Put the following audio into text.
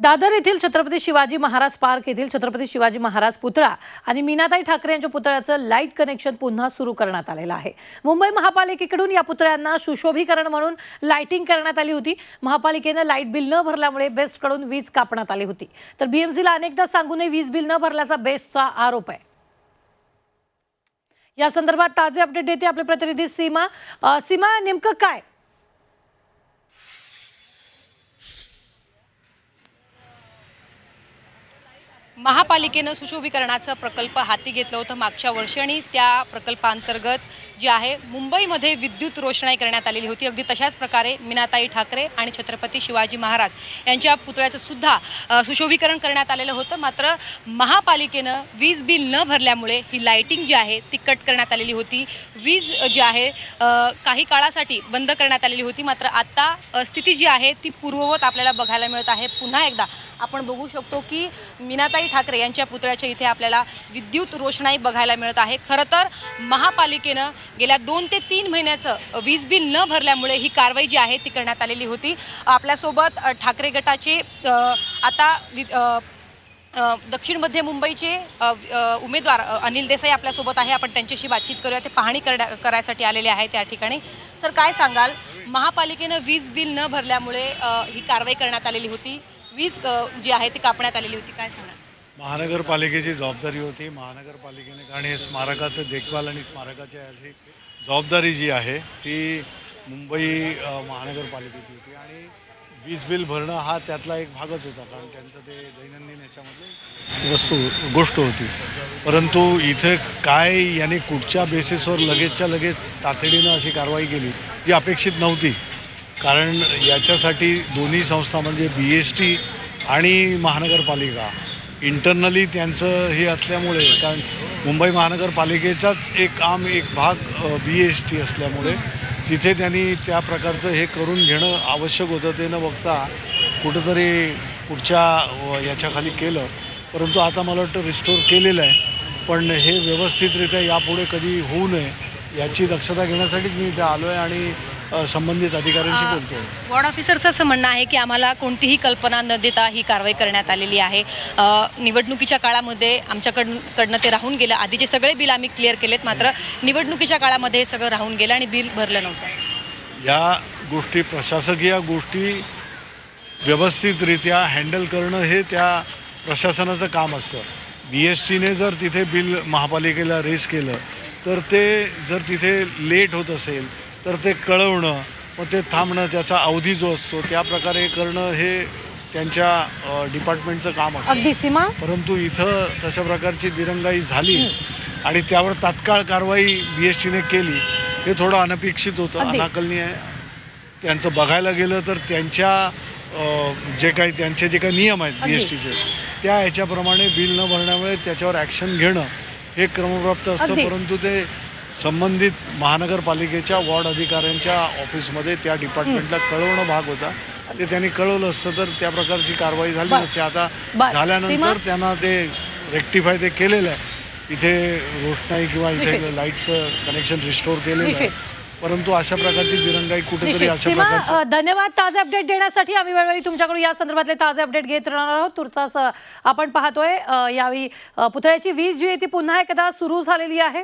दादर येथील छत्रपती शिवाजी महाराज पार्क येथील छत्रपती शिवाजी महाराज पुतळा आणि मीनाताई ठाकरे यांच्या पुतळ्याचं लाइट कनेक्शन पुन्हा सुरू करण्यात आलेलं आहे. मुंबई महापालिकेकडून या पुतळ्यांना सुशोभीकरण म्हणून लाईटिंग करण्यात आली होती. महापालिकेनं लाइट बिल न भरल्यामुळे बेस्टकडून वीज कापण्यात आली होती. तर बीएमसीला अनेकदा सांगूनही वीज बिल न भरल्याचा बेस्टचा आरोप आहे. या संदर्भात ताजे अपडेट देते आपले प्रतिनिधी सीमा. सीमा नेमकं काय? महापालिकेनं सुशोभीकरणाचा प्रकल्प हाती घेतलं होतं मागच्या वर्षी आणि त्या प्रकल्पांतर्गत जे आहे मुंबईमध्ये विद्युत रोषणाई करण्यात आलेली होती. अगदी तशाच प्रकारे मीनाताई ठाकरे आणि छत्रपती शिवाजी महाराज यांच्या पुतळ्याचं सुद्धा सुशोभीकरण करण्यात आलेलं होतं. मात्र महापालिकेनं वीज बिल न भरल्यामुळे ही लाईटिंग जी आहे ती कट करण्यात आलेली होती. वीज जी आहे काही काळासाठी बंद करण्यात आलेली होती. मात्र आत्ता स्थिती जी आहे ती पूर्ववत आपल्याला बघायला मिळत आहे. पुन्हा एकदा आपण बघू शकतो की मीनाताई ठाकरे यांच्या पुतळ्याच्या इथे आपल्याला विद्युत रोषणाई बघायला मिळत आहे. खरं तर महापालिकेनं गेल्या दोन ते तीन महिन्याचं वीज बिल न भरल्यामुळे ही कारवाई जी आहे ती करण्यात आलेली होती. आपल्यासोबत ठाकरे गटाचे आता वि दक्षिण मध्य मुंबईचे उमेदवार अनिल देसाई आपल्यासोबत आहे. आपण त्यांच्याशी बातचीत करूया. ते पाहणी करण्या करायसाठी आलेले आहे त्या ठिकाणी. सर काय सांगाल? महापालिकेनं वीज बिल न भरल्यामुळे ही कारवाई करण्यात आलेली होती. वीज जी आहे ती कापण्यात आलेली होती. काय सांगाल? महानगरपालिकेची जबाबदारी होती. महानगरपालिकेने कारण हे स्मारकाचं देखभाल आणि स्मारकाच्या याची जबाबदारी जी आहे ती मुंबई महानगरपालिकेची होती. आणि वीज बिल भरणं हा त्यातला एक भागच होता कारण त्यांचं ते दैनंदिन याच्यामध्ये वस्तू गोष्ट होती. परंतु इथे काय याने कुठच्या बेसिसवर लगेचच्या लगेच तातडीनं अशी कारवाई केली जी अपेक्षित नव्हती. कारण याच्यासाठी दोन्ही संस्था म्हणजे बी एस टी आणि महानगरपालिका इंटरनली त्यांचं हे असल्यामुळे कारण मुंबई महानगरपालिकेचाच एक आम एक भाग बी एस टी असल्यामुळे तिथे त्यांनी त्या प्रकारचं हे करून घेणं आवश्यक होतं ते न बघता कुठंतरी पुढच्या याच्याखाली केलं. परंतु आता मला वाटतं रिस्टोर केलेलं आहे. पण हे व्यवस्थितरित्या यापुढे कधी होऊ नये याची दक्षता घेण्यासाठीच मी इथे आलो आहे आणि अ, संबंधित अधिकाऱ्यांशी बोलतो वॉर्ड ऑफिसरचं असं म्हणणं आहे की आम्हाला कोणतीही कल्पना न देता ही कारवाई करण्यात आलेली आहे. अ, निवडणुकीच्या काळामध्ये आमच्याकडून कडनं ते राहून गेलं. आधीचे सगळे बिल आम्ही क्लिअर केलेत मात्र निवडणुकीच्या काळामध्ये हे सगळं राहून गेलं आणि बिल भरलं नव्हतं. या गोष्टी प्रशासकीय गोष्टी व्यवस्थितरित्या हँडल करणं हे त्या प्रशासनाचं काम असतं. बी एस टीने जर तिथे बिल महापालिकेला रेस केलं तर ते जर तिथे लेट होत असेल तर ते कळवणं मग ते थांबणं त्याचा अवधी जो असतो त्या प्रकारे करणं हे त्यांच्या डिपार्टमेंटचं काम असतं. अगदी सीमा? परंतु इथं तशा प्रकारची दिरंगाई झाली आणि त्यावर तात्काळ कारवाई बी एस टीने केली हे थोडं अनपेक्षित होतं. अगदी. अनाकलनीय आहे त्यांचं बघायला गेलं तर त्यांच्या अ, जे काही त्यांचे जे काही नियम आहेत बी एस टीचे त्या ह्याच्याप्रमाणे बिल न भरण्यामुळे त्याच्यावर ॲक्शन घेणं हे क्रमप्राप्त असतं. अगदी. परंतु ते संबंधित महानगरपालिकेच्या वॉर्ड अधिकाऱ्यांच्या ऑफिसमध्ये त्या डिपार्टमेंटला कळवणं भाग होता ते त्यांनी कळवलं असतं तर त्या प्रकारची कारवाई झाली. नसते आता? झाल्यानंतर त्यांना ते रेक्टिफाय ते केलेलं आहे इथे रोषणाई किंवा. इथे लाईटचं कनेक्शन रिस्टोर केलेलं आहे. परंतु अशा प्रकारची दिरंगाई कुठेतरी. अशा प्रकारचं धन्यवाद ताजे अपडेट देण्यासाठी आम्ही वेळोवेळी तुमच्याकडून या संदर्भातले ताजे अपडेट घेत राहणार आहोत तुर्तास आपण पाहतोय यावेळी पुतळ्याची वीज जी आहे ती पुन्हा एकदा सुरू झालेली आहे